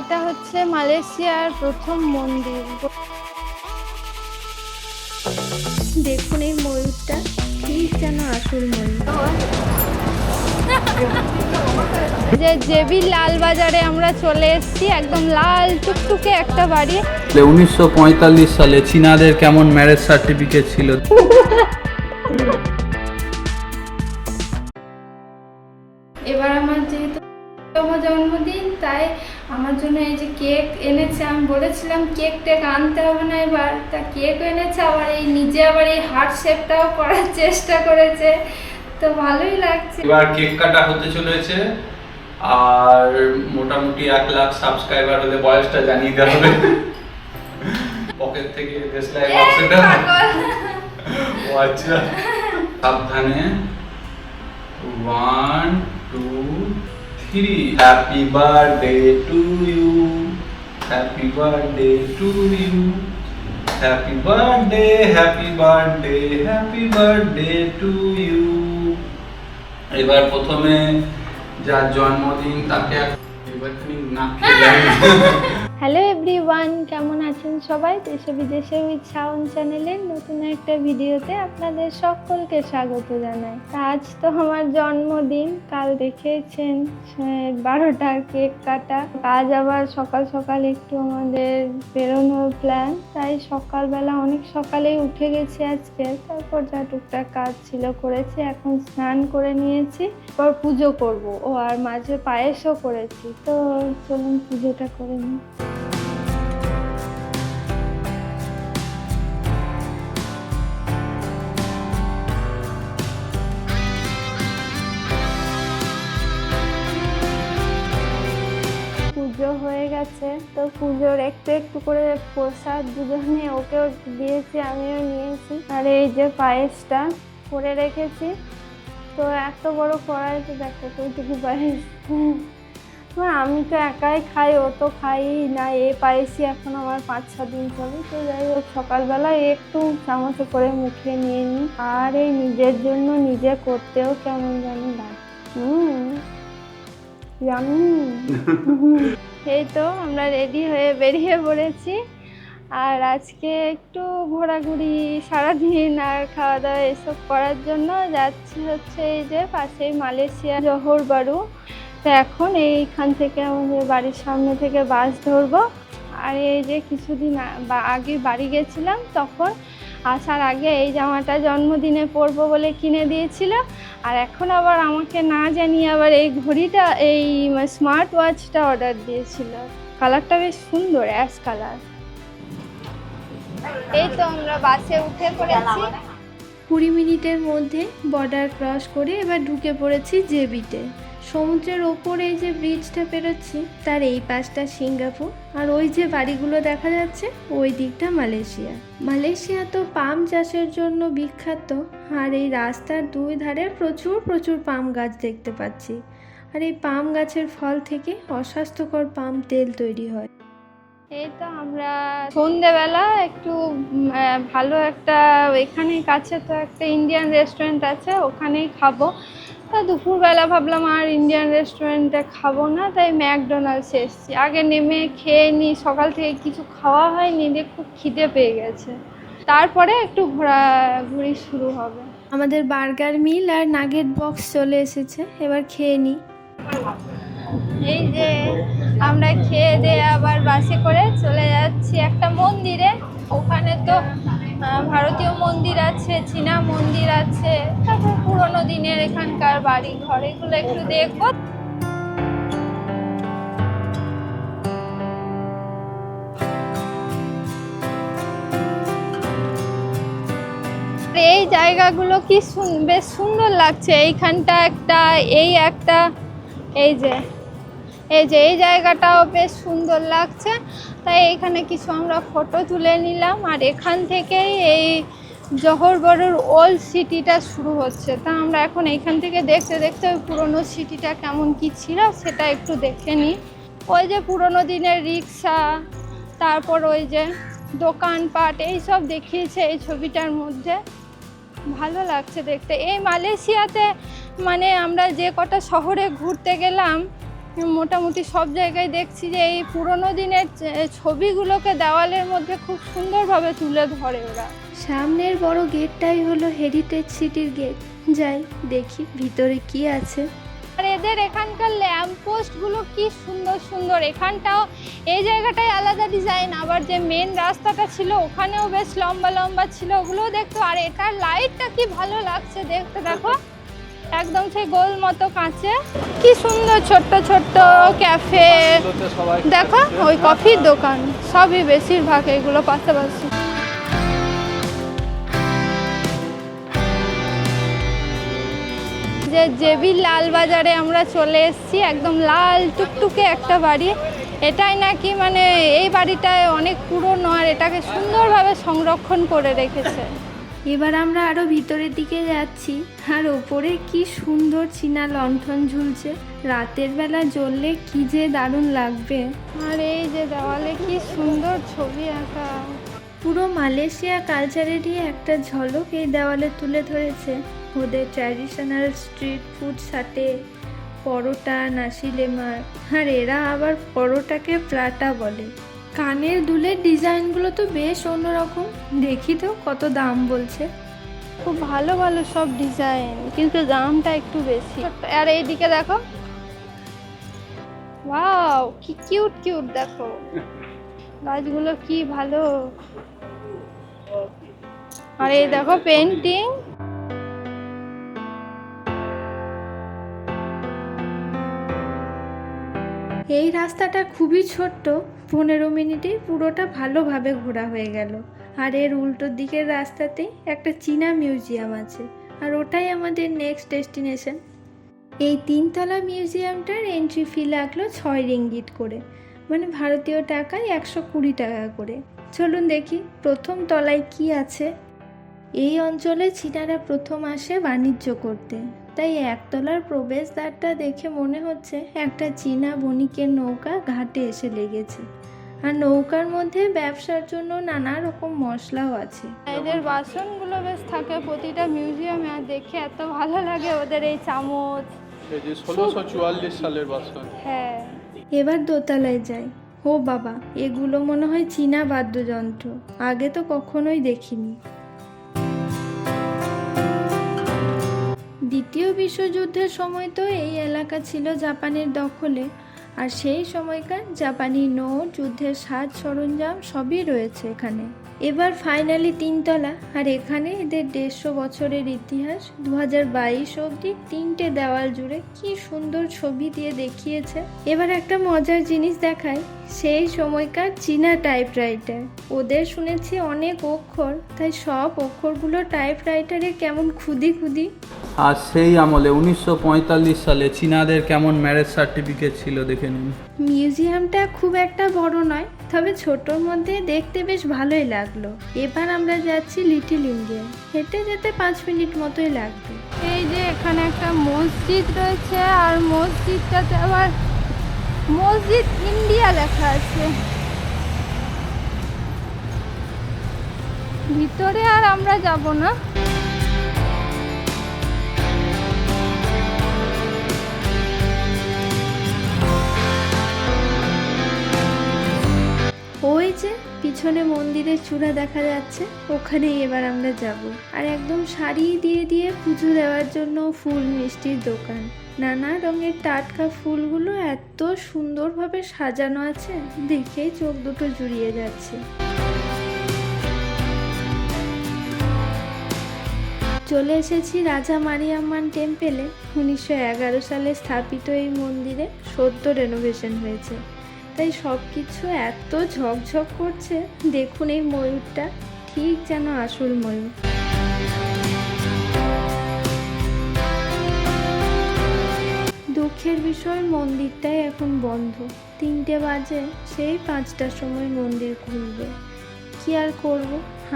এটা হচ্ছে মালয়েশিয়ার প্রথম মন্দির। দেখুন এই ময়ূরটা ঠিক যেন আসল ময়ূর। যে জেবি লাল বাজারে আমরা চলে এসেছি, একদম লাল টুকটুকে একটা বাড়ি। উনিশশো পঁয়তাল্লিশ সালে চীনাদের কেমন ম্যারেজ সার্টিফিকেট ছিল? তম জন্মদিন তাই আমার জন্য এই যে কেক এনেছে আমি বলেছিলাম কেক টেক আনতে হবে না এবার। তা কেক এনেছে আবার এই নিজে আবার এই হার্ট শেপটাও করার চেষ্টা করেছে। তো ভালোই লাগছে। এবার কেক কাটা হতে চলেছে আর মোটামুটি এক লাখ সাবস্ক্রাইবার হলে বয়সটা জানিয়ে দেওয়া হবে। পকেট থেকে দেশলাই বক্সটা ও আচ্ছা। সাবধানে। One two three happy birthday to you happy birthday to you happy birthday happy birthday happy birthday to you এবার প্রথমে যার জন্মদিন তাকে এবার খানিক না খেলাম। হ্যালো এভরিওয়ান কেমন আছেন সবাই? দেশে বিদেশে উইথ সাউন্ড চ্যানেলের নতুন একটা ভিডিওতে আপনাদের সকলকে স্বাগত জানাই। আজ তো আমার জন্মদিন, কাল দেখেছেন বারোটার কেক কাটা। আজ আবার সকাল সকাল একটু আমাদের বেরোনোর প্ল্যান তাই সকালবেলা অনেক সকালেই উঠে গেছি আজকে। তারপর যা টুকটাক কাজ ছিল করেছি, এখন স্নান করে নিয়েছি। এরপর পুজো করব। ও আর মাঝে পায়েসও করেছি, তো চলুন পুজোটা করে নিই। গেছে। তো পুজোর একটু একটু করে প্রসাদ দুজনে ওকেও দিয়েছি, আমিও নিয়েছি। আর এই যে পায়েসটা করে রেখেছি। তো এত বড় কড়াইতে দেখো ওইটুকু পায়েস। আমি তো একাই খাই, ও তো খাই না এ পায়েসই এখন আমার পাঁচ, ছ দিন চলে। তো যাই হোক, সকালবেলা একটু চামচে করে মুখে নিয়ে নিই আর এই নিজের জন্য নিজে করতেও কেমন জানি লাগে। হুম। ইয়ামি এই তো আমরা রেডি হয়ে বেরিয়ে পড়েছি। আর আজকে একটু ঘোরাঘুরি, সারাদিন আর খাওয়া দাওয়া এসব করার জন্য যাচ্ছি হচ্ছে এই যে পাশেই মালয়েশিয়া জহর বারু। তো এখন এইখান থেকে আমাদের বাড়ির সামনে থেকে বাস ধরবো। আর এই যে কিছুদিন আগে বাড়ি গেছিলাম, তখন আসার আগে এই জামাটা জন্মদিনে পরবো বলে কিনে দিয়েছিল। আর এখন আবার আমাকে না জানিয়ে আবার এই ঘড়িটা, এই স্মার্ট ওয়াচটা অর্ডার দিয়েছিল। কালারটা বেশ সুন্দর অ্যাশ কালার এই তো আমরা বাসে উঠে পড়েছি। কুড়ি মিনিটের মধ্যে বর্ডার ক্রস করে এবার ঢুকে পড়েছি জেবিতে সমুদ্রের ওপরে এই যে ব্রিজটা পেরোচ্ছি, তার এই পাশটা সিঙ্গাপুর। আর ওই যে বাড়িগুলো দেখা যাচ্ছে, ওই দিকটা মালয়েশিয়া। মালয়েশিয়া তো পাম চাষের জন্য বিখ্যাত, আর এই রাস্তার দুই ধারে প্রচুর প্রচুর পাম গাছ দেখতে পাচ্ছি। আর এই পাম গাছের ফল থেকে অস্বাস্থ্যকর পাম তেল তৈরি হয়। এই তো আমরা সন্ধেবেলা একটু ভালো একটা এখানে কাছে তো একটা ইন্ডিয়ান রেস্টুরেন্ট আছে, ওখানেই খাব। তা দুপুরবেলা ভাবলাম আর ইন্ডিয়ান রেস্টুরেন্টে খাব না তাই ম্যাকডোনাল্ডস এসেছি। আগে নেমে খেয়ে নিই সকাল থেকে কিছু খাওয়া হয়নি দিয়ে খুব খিদে পেয়ে গেছে। তারপরে একটু ঘোরাঘুরি শুরু হবে। আমাদের বার্গার মিল আর নাগেট বক্স চলে এসেছে এবার খেয়ে নিই এই যে আমরা খেয়ে দিয়ে আবার বাসে করে চলে যাচ্ছি একটা মন্দিরে। ওখানে তো ভারতীয় মন্দির আছে, চীনা মন্দির আছে, তারপর পুরোনো দিনের এখানকার বাড়ি ঘর এগুলো একটু দেখব। এই জায়গাগুলো কি বেশ সুন্দর লাগছে, এইখানটা একটা, এই একটা, এই যে এই যে, এই জায়গাটাও বেশ সুন্দর লাগছে। তাই এখানে কিছু আমরা ফটো তুলে নিলাম। আর এখান থেকেই এই জহর বড়োর ওল্ড সিটিটা শুরু হচ্ছে। তা আমরা এখন এইখান থেকে দেখতে দেখতে ওই পুরোনো সিটিটা কেমন কি ছিল সেটা একটু দেখে নিই। ওই যে পুরোনো দিনের রিক্সা, তারপর ওই যে দোকানপাট এইসব দেখিয়েছে এই ছবিটার মধ্যে। ভালো লাগছে দেখতে। এই মালয়েশিয়াতে মানে আমরা যে কটা শহরে ঘুরতে গেলাম মোটামুটি সব জায়গায় দেখছি যে এই পুরোনো দিনের ছবিগুলোকে দেওয়ালের মধ্যে খুব সুন্দরভাবে তুলে ধরে ওরা। সামনের বড় গেটটাই হলো হেরিটেজ সিটির গেট। যাই দেখি ভিতরে কি আছে। আর এদের এখানকার ল্যাম্প পোস্টগুলো কি সুন্দর সুন্দর। এখানটাও এই জায়গাটাই আলাদা ডিজাইন আবার যে মেন রাস্তাটা ছিল ওখানেও বেশ লম্বা লম্বা ছিল ওগুলোও দেখতো। আর এটার লাইটটা কি ভালো লাগছে দেখতে দেখো। একদম সেই গোল মতো কাঁচে। কি সুন্দর ছোট্ট ছোট্ট ক্যাফে। দেখো, ওই কফির দোকান। সবই বেশিরভাগ এগুলো পাশাপাশি। যে জেবি লাল বাজারে আমরা চলে এসেছি, একদম লাল টুকটুকে একটা বাড়ি। এটাই নাকি মানে এই বাড়িটায় অনেক পুরনো আর এটাকে সুন্দরভাবে সংরক্ষণ করে রেখেছে। এবার আমরা আরও ভিতরের দিকে যাচ্ছি। আর ওপরে কি সুন্দর চীনা লণ্ঠন ঝুলছে। রাতের বেলা জ্বললে কি যে দারুণ লাগবে। আর এই যে দেওয়ালে কি সুন্দর ছবি আঁকা। পুরো মালয়েশিয়া কালচারেরই একটা ঝলক এই দেওয়ালে তুলে ধরেছে। ওদের ট্র্যাডিশনাল স্ট্রিট ফুড সাথে পরোটা নাসি লেমার আর এরা আবার পরোটাকে প্লাটা বলে। কানের দুলের ডিজাইনগুলো তো বেশ অন্যরকম। দেখি তো কত দাম বলছে। খুব ভালো ভালো সব ডিজাইন কিন্তু দামটা একটু বেশি। আর এইদিকে দেখো। ওয়াও কি কিউট কিউট দেখো। গাছগুলো কি ভালো। আর এই দেখো পেন্টিং। এই রাস্তাটা খুবই ছোট্ট। পনেরো মিনিটেই পুরোটা ভালোভাবে ঘোরা হয়ে গেল। আর এর উল্টো দিকের রাস্তাতেই একটা চীনা মিউজিয়াম আছে, আর ওটাই আমাদের নেক্সট ডেস্টিনেশন এই তিনতলা মিউজিয়ামটার এন্ট্রি ফি লাগল ছয় রিঙ্গিট করে মানে ভারতীয় টাকায় একশো কুড়ি টাকা করে। চলুন দেখি প্রথম তলায় কি আছে। এই অঞ্চলে চীনারা প্রথম আসে বাণিজ্য করতে, তাই একতলার প্রবেশদ্বারটা দেখে মনে হচ্ছে একটা চীনা বণিকের নৌকা ঘাটে এসে লেগেছে। আর নৌকার মধ্যে ব্যবসার জন্য নানা রকম মশলাও আছে। এদের বাসনগুলো বেশ থাকে প্রতিটা মিউজিয়ামে আর দেখে এত ভালো লাগে ওদের এই চামচ। ষোলোশো চুয়াল্লিশ সালের বাসন। হ্যাঁ। এবার দোতলায় যাই। ও বাবা এগুলো মনে হয় চীনা বাদ্যযন্ত্র। আগে তো কখনোই দেখিনি। দ্বিতীয় বিশ্বযুদ্ধের সময় তো এই এলাকা ছিল জাপানের দখলে। আর সেই সময়কার জাপানি নৌ যুদ্ধের সাজ সরঞ্জাম সবই রয়েছে এখানে। এবার ফাইনালি তিনতলা। আর এখানে এদের দেড়শো বছরের ইতিহাস দু হাজার বাইশ অবধি তিনটে দেওয়াল জুড়ে কি সুন্দর ছবি দিয়ে দেখিয়েছে। এবার একটা মজার জিনিস দেখায় সেই সময়কার চীনা টাইপরাইটার ওদের শুনেছি অনেক অক্ষর তাই সব অক্ষরগুলো টাইপরাইটারে কেমন খুদি খুদি। আর সেই আমলে উনিশশো পঁয়তাল্লিশ সালে চীনাদের কেমন ম্যারেজ সার্টিফিকেট ছিল দেখে নিন। মিউজিয়ামটা খুব একটা বড় নয় তবে ছোটোর মধ্যে দেখতে বেশ ভালোই লাগল। এবার আমরা যাচ্ছি লিটিল ইন্ডিয়া হেঁটে যেতে পাঁচ মিনিট মতোই লাগবে। এই যে এখানে একটা মসজিদ রয়েছে, আর মসজিদটাতে আবার মসজিদ ইন্ডিয়া লেখা আছে। ভিতরে আর আমরা যাব না। পিছনে মন্দিরের চূড়া দেখা যাচ্ছে, ওখানেই এবার আমরা যাব। আর একদম শাড়ি দিয়ে দিয়ে পুজো দেওয়ার জন্য ফুল মিষ্টির দোকান। নানা রঙের টাটকা ফুলগুলো এত সুন্দরভাবে সাজানো আছে, দেখেই চোখ দুটো জুড়িয়ে যাচ্ছে। চলে এসেছি রাজা মারিয়াম্মান টেম্পেলে উনিশশো এগারো সালে স্থাপিত এই মন্দিরে সদ্য রেনোভেশন হয়েছে। তাই সব কিছু এত ঝকঝক করছে, দেখুন এই ময়ূরটা, ঠিক যেন আসল ময়ূর। দুঃখের বিষয়, মন্দিরটাই এখন বন্ধ। তিনটে বাজে, সেই পাঁচটার সময় মন্দির খুলবে। কি আর করব?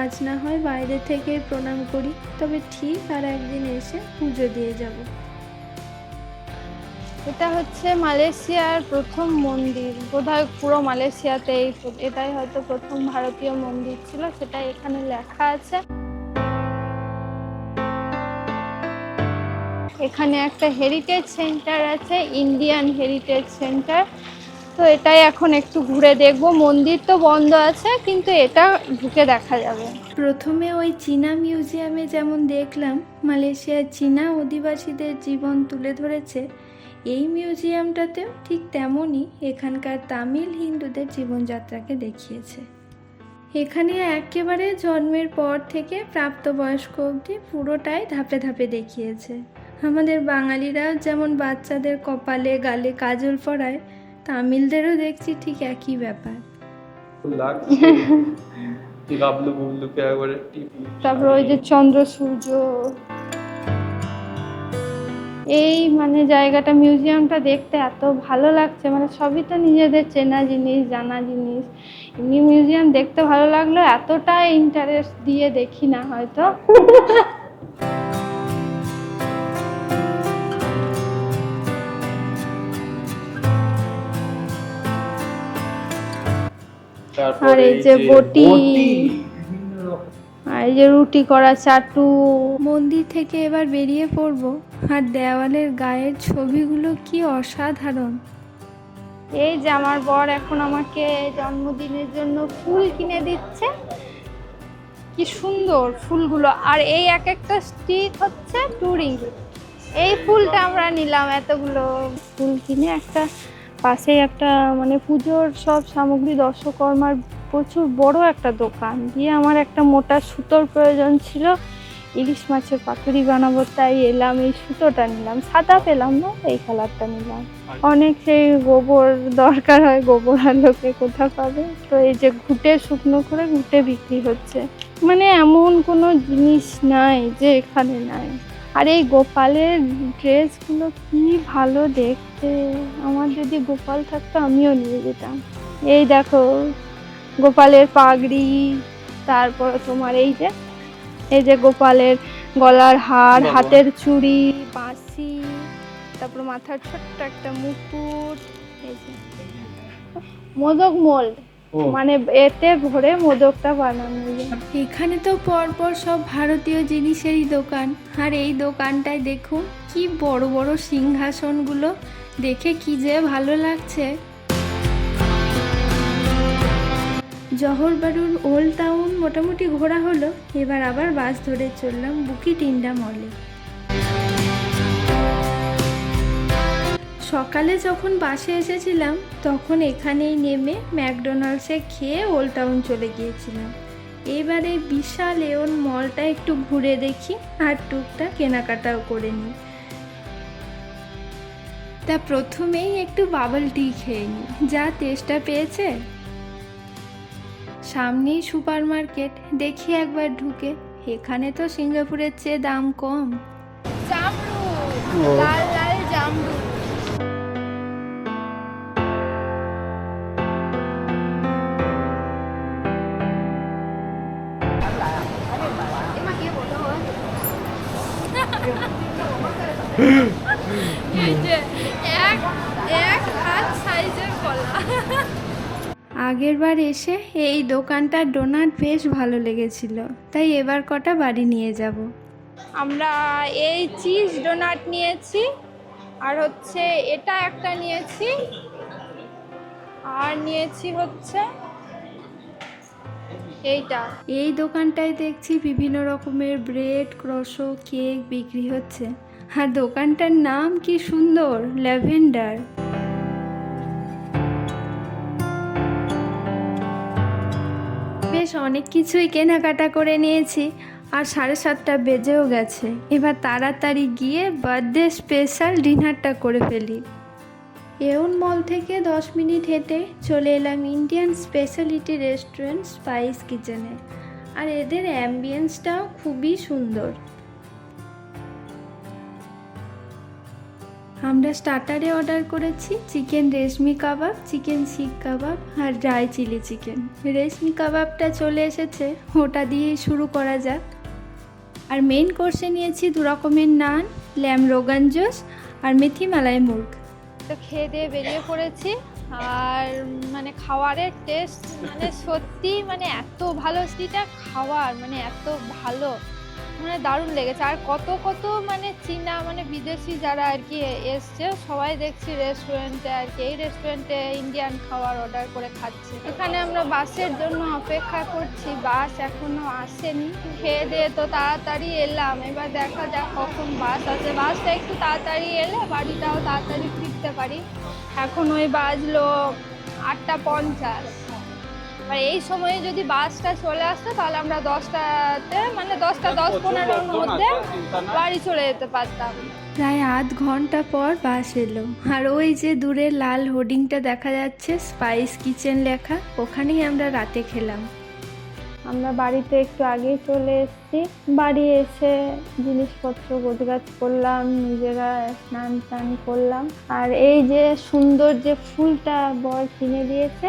আজ না হয় বাইরে থেকে প্রণাম করি, তবে ঠিক আর একদিন এসে পুজো দিয়ে যাব। এটা হচ্ছে মালয়েশিয়ার প্রথম মন্দির। বোধহয় পুরো মালয়েশিয়াতে এটাই হয়তো প্রথম ভারতীয় মন্দির ছিল সেটা এখানে লেখা আছে। এখানে একটা হেরিটেজ সেন্টার আছে ইন্ডিয়ান হেরিটেজ সেন্টার তো এটাই এখন একটু ঘুরে দেখব। মন্দির তো বন্ধ আছে, কিন্তু এটা ঢুকে দেখা যাবে। প্রথমে ওই চীনা মিউজিয়ামে যেমন দেখলাম, মালয়েশিয়ার চীনা অধিবাসীদের জীবন তুলে ধরেছে এই মিউজিয়ামটাতেও ঠিক তেমনই এখানকার তামিল হিন্দুদের জীবনযাত্রাকে দেখিয়েছে। এখানে একেবারে জন্মের পর থেকে প্রাপ্তবয়স্ক অবধি পুরোটাই ধাপে ধাপে দেখিয়েছে। আমাদের বাঙালিরা যেমন বাচ্চাদের কপালে গালে কাজল পরায় তামিলদেরও দেখছি ঠিক একই ব্যাপার। তারপর ওই যে চন্দ্র সূর্য এই মানে জায়গাটা মিউজিয়ামটা দেখতে এত ভালো লাগছে। মানে সবই তো নিজেদের চেনা জিনিস জানা জিনিস। এমনি মিউজিয়াম দেখতে ভালো লাগল এতটা ইন্টারেস্ট দিয়ে দেখি না হয়তো। আর এই যে বটি। আর এই যে রুটি করা চাটু। মন্দির থেকে এবার বেরিয়ে পড়ব। আর দেওয়ালের গায়ের ছবিগুলো কি অসাধারণ। এই যে আমার বর এখন আমাকে জন্মদিনের জন্য ফুল কিনে দিচ্ছে। কি সুন্দর ফুলগুলো। আর এই এক একটা স্টিক হচ্ছে টুরিং এই ফুলটা আমরা নিলাম এতগুলো ফুল কিনে একটা পাশে একটা মানে পুজোর সব সামগ্রী, দর্শকর্মার প্রচুর বড় একটা দোকান। দিয়ে আমার একটা মোটা সুতোর প্রয়োজন ছিল। ইলিশ মাছের পাতুরি বানাবো তাই এলাম এই সুতোটা নিলাম সাদা পেলাম না এই কালারটা নিলাম। অনেক সেই গোবর দরকার হয় গোবর আর লোকে কোথা পাবে? তো এই যে ঘুটে শুকনো করে ঘুটে বিক্রি হচ্ছে। মানে এমন কোনো জিনিস নাই যে এখানে নাই। আর এই গোপালের ড্রেসগুলো কি ভালো দেখতে। আমার যদি গোপাল থাকতো আমিও নিয়ে যেতাম। এই দেখো গোপালের পাগড়ি তারপর তোমার এই যে এই যে গোপালের গলার হার হাতের চুড়ি বাঁশি তারপর মাথার ছোট্ট একটা মুকুট এই যে। মোদক মোল্ড। মানে এতে ভরে মোদকটা বানানো এখানে তো পরপর সব ভারতীয় জিনিসেরই দোকান। আর এই দোকানটায় দেখুন কি বড় বড় সিংহাসনগুলো। দেখে কি যে ভালো লাগছে। জহরবারুর ওল্ড টাউন মোটামুটি ঘোরা হলো, এবার আবার বাস ধরে চললাম বুকি টিন্ডা মলে। সকালে যখন বাসে এসেছিলাম, তখন এখানেই নেমে ম্যাকডোনাল্ডসে খেয়ে ওল্ড টাউন চলে গিয়েছিলাম। এবারে বিশাল এওন মলটা একটু ঘুরে দেখি আর টুকটাক কেনাকাটাও করে নিই। তা প্রথমেই একটু বাবল টি খেয়ে নিই, যা টেস্টটা পেয়েছে। সামনেই সুপার মার্কেট দেখি একবার ঢুকে। এখানে তো সিঙ্গাপুরের চেয়ে দাম কম। লাল লাল এক এক হাত সাইজের কলা। আগের বার এসে এই দোকানটার ডোনাট বেশ ভালো লেগেছিল তাই এবার কটা বাড়ি নিয়ে যাব। আমরা এই চিজ ডোনাট নিয়েছি আর হচ্ছে এটা একটা নিয়েছি আর নিয়েছি হচ্ছে এইটা। এই দোকানটায় দেখছি বিভিন্ন রকমের ব্রেড ক্রসো কেক বিক্রি হচ্ছে। আর দোকানটার নাম কি সুন্দর ল্যাভেন্ডার। বেশ অনেক কিছুই কেনাকাটা করে নিয়েছি আর সাড়ে সাতটা বেজেও গেছে। এবার তাড়াতাড়ি গিয়ে বার্থডে স্পেশাল ডিনারটা করে ফেলি। এউন মল থেকে দশ মিনিট হেঁটে চলে এলাম ইন্ডিয়ান স্পেশালিটি রেস্টুরেন্ট স্পাইস কিচেনে আর এদের অ্যাম্বিয়েন্সটাও খুবই সুন্দর। আমরা স্টার্টারে অর্ডার করেছি chicken reshmi kebab chicken seekh kebab আর ড্রাই চিলি চিকেন রেশমি কাবাবটা চলে এসেছে, ওটা দিয়েই শুরু করা যাক। আর মেন কোর্সে নিয়েছি দু রকমের নান ল্যাম রোগান জোস আর মেথি মালাই মুর্গ তো খেয়ে দিয়ে বেরিয়ে পড়েছি আর মানে খাওয়ারের টেস্ট মানে সত্যি মানে এত ভালো। সেটা খাওয়ার মানে এত ভালো। মানে দারুণ লেগেছে। আর কত কত মানে চীনা মানে বিদেশি যারা আর কি এসছে, সবাই দেখছি রেস্টুরেন্টে আর কি। এই রেস্টুরেন্টে ইন্ডিয়ান খাবার অর্ডার করে খাচ্ছে। এখানে আমরা বাসের জন্য অপেক্ষা করছি। বাস এখনও আসেনি। খেয়ে দিয়ে তো তাড়াতাড়ি এলাম। এবার দেখা যাক কখন বাস আছে বাসটা একটু তাড়াতাড়ি এলে বাড়িটাও তাড়াতাড়ি ফিরতে পারি। এখন ওই বাজলো আটটা পঞ্চাশ। আর এই সময়ে যদি বাসটা চলে আসতো তাহলে আমরা দশটাতে মানে দশটা দশ পনেরোর মধ্যে বাড়ি চলে যেতে পারতাম। প্রায় আধ ঘণ্টা পর বাস এলো। আর ওই যে দূরে লাল হোর্ডিংটা দেখা যাচ্ছে স্পাইস কিচেন লেখা ওখানেই আমরা রাতে খেলাম। আমরা বাড়িতে একটু আগেই চলে এসেছি। বাড়ি এসে জিনিসপত্র গোছগাছ করলাম নিজেরা স্নান টান করলাম। আর এই যে সুন্দর যে ফুলটা বর কিনে দিয়েছে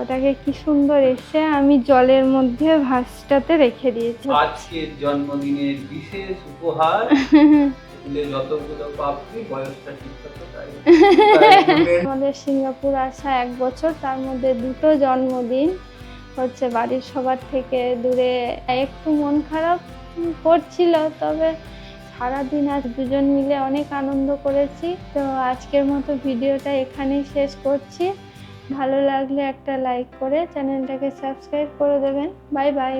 ওটাকে কি সুন্দর এসে আমি জলের মধ্যে ভাসটাতে রেখে দিয়েছি। আজকের জন্মদিনের বিশেষ উপহার। যতগুলো পাপড়ি বয়সটা আমাদের সিঙ্গাপুর আসা এক বছর তার মধ্যে দুটো জন্মদিন। হচ্ছে বাড়ির সবার থেকে দূরে একটু মন খারাপ করছিল তবে সারাদিন আজ দুজন মিলে অনেক আনন্দ করেছি। তো আজকের মতো ভিডিওটা এখানেই শেষ করছি। ভালো লাগলে একটা লাইক করে চ্যানেলটাকে সাবস্ক্রাইব করে দেবেন। Bye bye